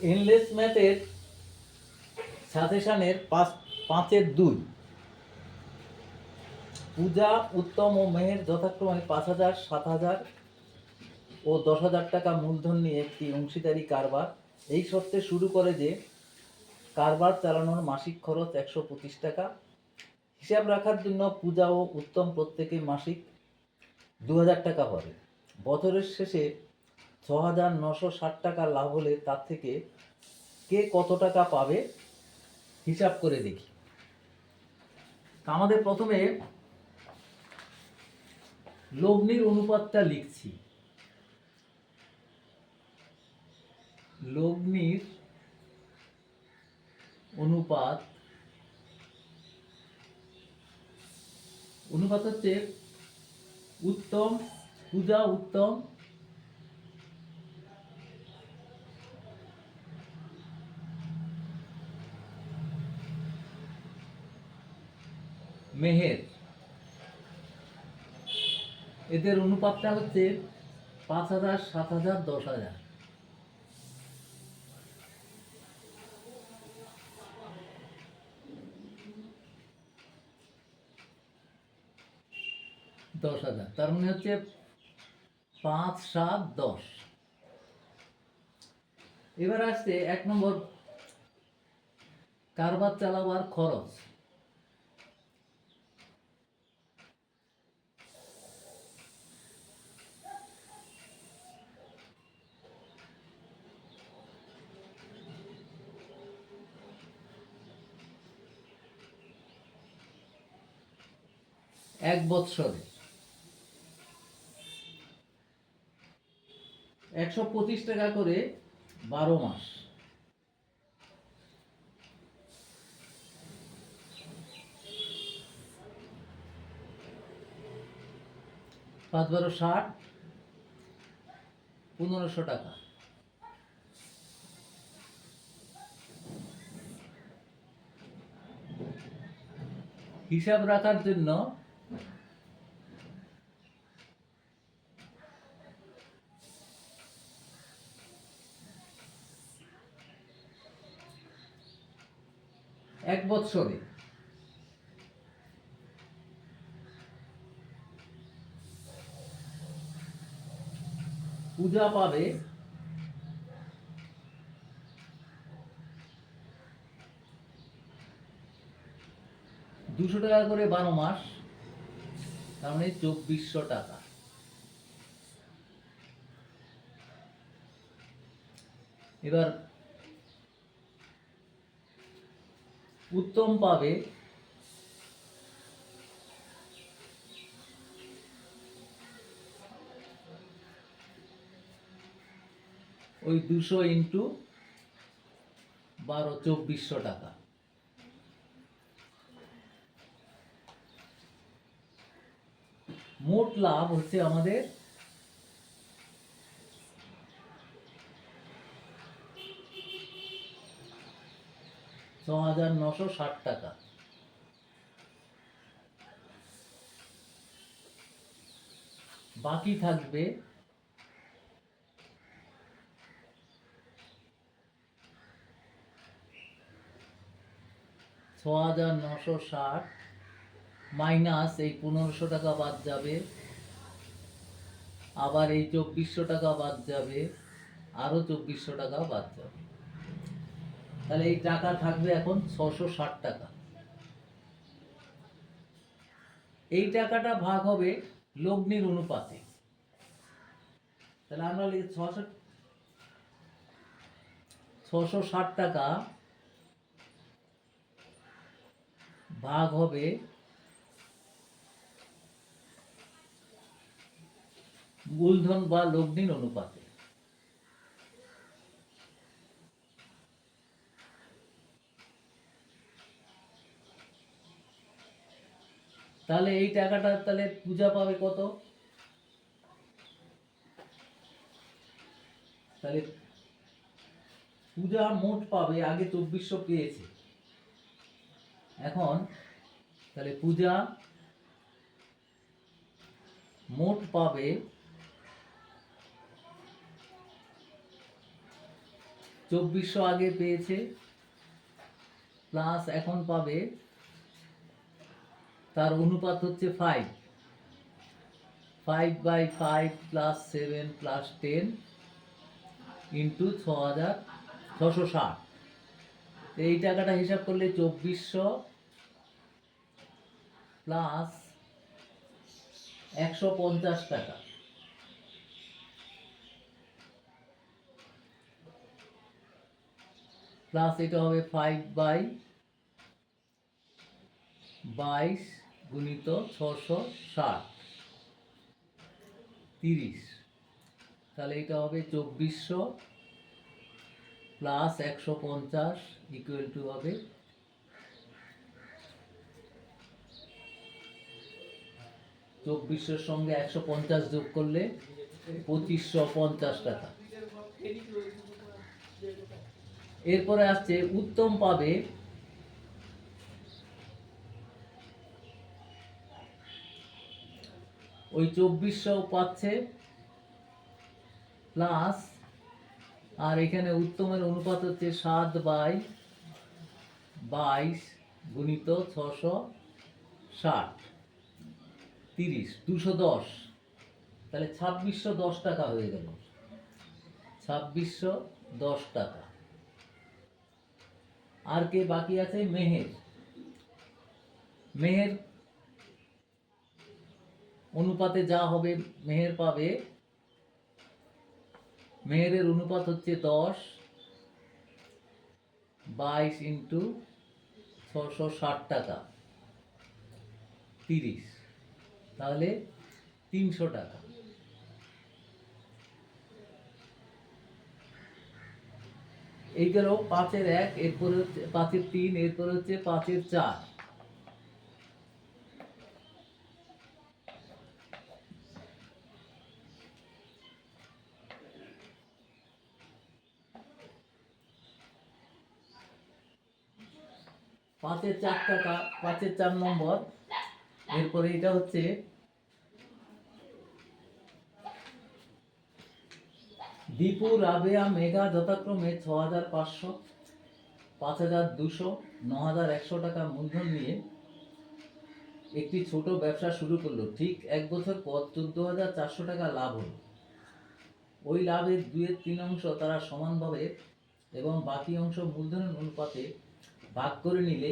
Endless ম্যাথের সাজেশনের পাঁচ, পাঁচের দুই। পূজা উত্তম ও মেহের যথাক্রমে পাঁচ হাজার, সাত হাজার ও দশ হাজার টাকা মূলধন নিয়ে একটি অংশীদারি কারবার। এই শর্তে শুরু করে যে কারবার চালানোর মাসিক খরচ একশো পঁচিশ টাকা। হিসাব রাখার জন্য পূজা ও উত্তম প্রত্যেকে মাসিক দু হাজার টাকা পাবে বছরের শেষে ছ হাজার নশো ষাট টাকা লাভ হলে তার থেকে কে কত টাকা পাবে? হিসাব করে দেখি। আমাদের প্রথমে লগ্নির অনুপাতটা লিখছি। লগ্নির অনুপাত অনুপাত হচ্ছে উত্তম, পূজা উত্তম মেহের। এদের অনুপাতটা হচ্ছে পাঁচ হাজার, সাত হাজার, দশ হাজার। দশ হাজার, তার মানে হচ্ছে পাঁচ, সাত, দশ। এবার আসছে এক নম্বর, কারবার চালাবার খরচ। এক বৎসরে। একশো পঁচিশ টাকা করে বারো মাস। পাঁচ বারো ষাট, পনেরোশো টাকা। হিসাব রাখার জন্য এক বৎসরে। পূজা পাবে দুশো টাকা করে বারো মাস তার মানে চব্বিশশো টাকা। এবার উত্তম পাবে। ওই দুশো ইন্টু বারো চব্বিশশো টাকা। মোট লাভ হচ্ছে আমাদের ছ হাজার নশো ষাট টাকা। বাকি থাকবে ছ হাজার নশো ষাট মাইনাস এই পনেরোশো টাকা বাদ যাবে। আবার এই চব্বিশশো টাকা বাদ যাবে। আরও চব্বিশশো টাকা বাদ যাবে। তাহলে এই টাকা থাকবে এখন ছশো ষাট টাকা। এই টাকাটা ভাগ হবে লগ্নির অনুপাতে। তাহলে আমরা ছশো ছশো ষাট টাকা ভাগ হবে মূলধন বা লগ্নির অনুপাতে। তাহলে এই টাকাটা তাহলে পূজা পাবে কত? তাহলে পূজা মোট পাবে, আগে চব্বিশশো পেয়েছে। এখন তাহলে পূজা মোট পাবে চব্বিশশো আগে পেয়েছে প্লাস এখন পাবে তার অনুপাত হচ্ছে five five by five plus seven plus ten into ছ হাজার ছশো ষাট। এই টাকাটা হিসাব করলে চব্বিশশো প্লাস একশো পঞ্চাশ টাকা। প্লাস এটা হবে ফাইভ বাই বাইশ। গুণিত ছশো ষাট। তিরিশ। তাহলে এটা হবে চব্বিশশো প্লাস একশো পঞ্চাশ ইকুয়াল টু হবে চব্বিশশোর সঙ্গে একশো পঞ্চাশ যোগ করলে পঁচিশশো পঞ্চাশ টাকা। এরপরে আসছে উত্তম পাবে ওই চব্বিশশো পাচ্ছে প্লাস আর এখানে উত্তমের অনুপাত হচ্ছে সাত বাই বাইশ গুণিত ছশো ষাট, তিরিশ, দুশো দশ। তাহলে ছাব্বিশশো দশ টাকা হয়ে গেল। ছাব্বিশশো দশ টাকা। আর কে বাকি আছে? মেহের। মেহের অনুপাতে যা হবে, মেহের পাবে। মেহেরের অনুপাত হচ্ছে দশ বাইশ ইন্টু ছশো ষাট টাকা, তিরিশ। তাহলে তিনশো টাকা। এই গেল পাঁচের এক, এরপরে হচ্ছে পাঁচের তিন, এরপরে হচ্ছে পাঁচের চার। পাঁচের চার টাকা, পাঁচের চার নম্বর। এরপরে এটা হচ্ছে দীপু, রাবেয়া, মেঘা যথাক্রমে ছ হাজার পাঁচশো পাঁচ হাজার দুশো ন হাজার একশো টাকা মূলধন নিয়ে একটি ছোট ব্যবসা শুরু করল। ঠিক এক বছর পর চোদ্দ হাজার চারশো টাকা লাভ হলো। ওই লাভের দুয়ের তিন অংশ তারা সমানভাবে এবং বাকি অংশ মূলধনের অনুপাতে ভাগ করে নিলে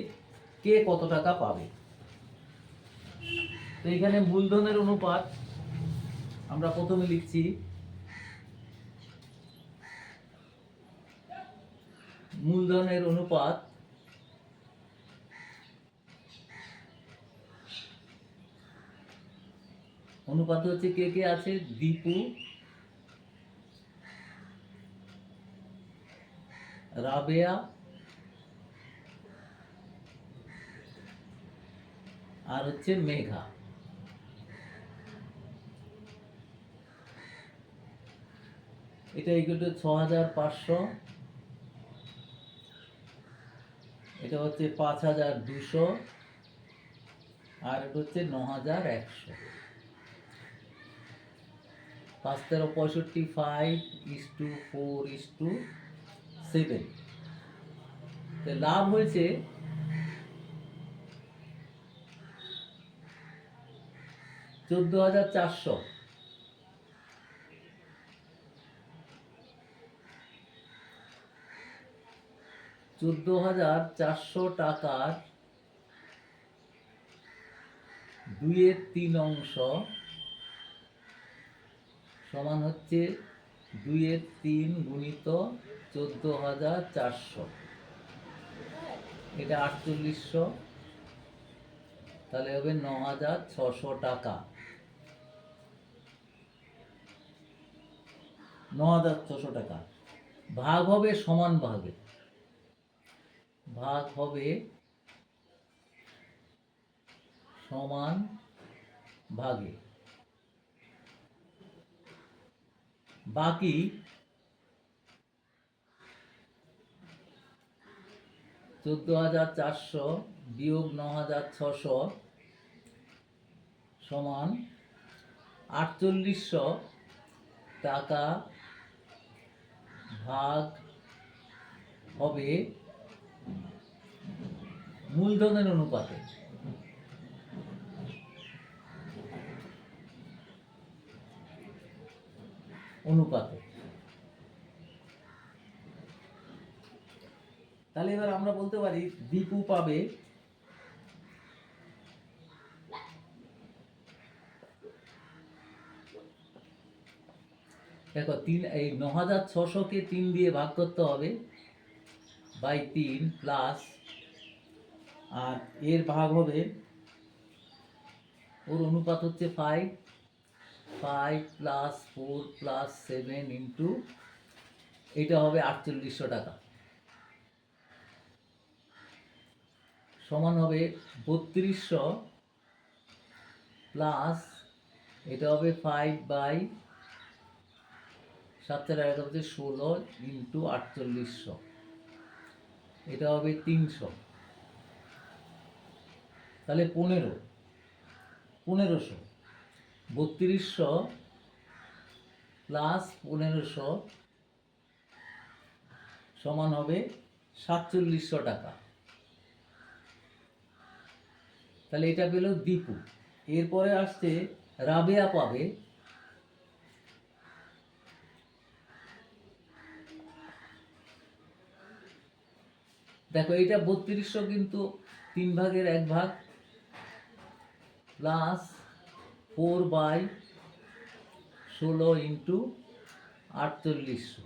কে কত টাকা পাবে? তো এখানে মূলধনের অনুপাত আমরা প্রথমে লিখছি মূলধনের অনুপাত অনুপাত হচ্ছে কে কে আছে? দীপু রাবেয়া আর হচ্ছে মেঘা। এটা টু ছ হাজার পাঁচশো। এটা হচ্ছে পাঁচ হাজার দুশো। আর এটা হচ্ছে ন হাজার একশো। পাঁচ তেরো পঁয়ষট্টি five is to four is to seven লাভ হয়েছে চোদ্দ হাজার চারশো। চোদ্দ হাজার চারশো টাকার দুইয়ের তিন অংশ সমান হচ্ছে দুইয়ের তিন গুণিত চোদ্দ হাজার চারশো। এটা আটচল্লিশশো, তাহলে হবে ন হাজার ছশো টাকা। ন হাজার ছশো টাকা। ভাগ হবে সমান ভাগে। ভাগ হবে সমান ভাগে। বাকি চোদ্দ হাজার চারশো বিয়োগ ন হাজার ছশো সমান আটচল্লিশশো টাকা ভাগ হবে মূলধনের অনুপাতে। অনুপাতে। তাহলে এবার আমরা বলতে পারি দীপু পাবে দেখো, তিন, এই ন হাজার ছশোকে তিন দিয়ে ভাগ করতে হবে বাই তিন প্লাস আর এর ভাগ হবে, ওর অনুপাত হচ্ছে five five plus four plus seven into এটা হবে আটচল্লিশশো টাকা। সমান হবে বত্রিশশো প্লাস, এটা হবে ফাইভ বাই সাত চার এগারো হচ্ছে ষোলো ইন্টু আটচল্লিশশো। এটা হবে তিনশো। তাহলে পনেরো। পনেরোশো। বত্রিশশো প্লাস পনেরোশো সমান হবে সাতচল্লিশশো টাকা। তাহলে এটা পেল দীপু। এরপরে আসছে রাবেয়া পাবে দেখো এটা বত্রিশশো কিন্তু তিন ভাগের এক ভাগ প্লাস ফোর বাই ষোলো ইন্টু আটচল্লিশশো।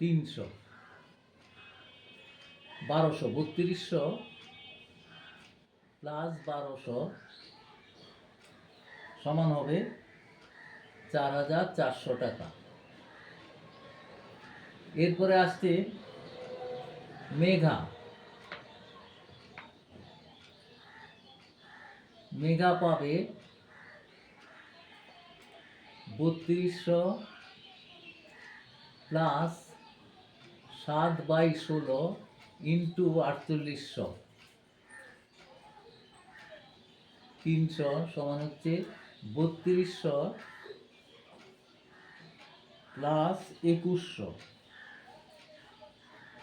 তিনশো। বারোশো, বত্রিশশো প্লাস বারোশো সমান হবে চার হাজার চারশো টাকা। এরপরে আসছে মেঘা। মেঘা পাবে বত্রিশশো প্লাস সাত বাই ষোলো ইন্টু আটচল্লিশশো। তিনশো সমান হচ্ছে বত্রিশশো প্লাস একুশশো।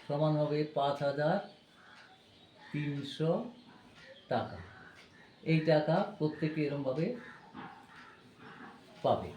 সমান হবে পাঁচ হাজার তিনশো টাকা। এই টাকা প্রত্যেকে এরমভাবে পাবে।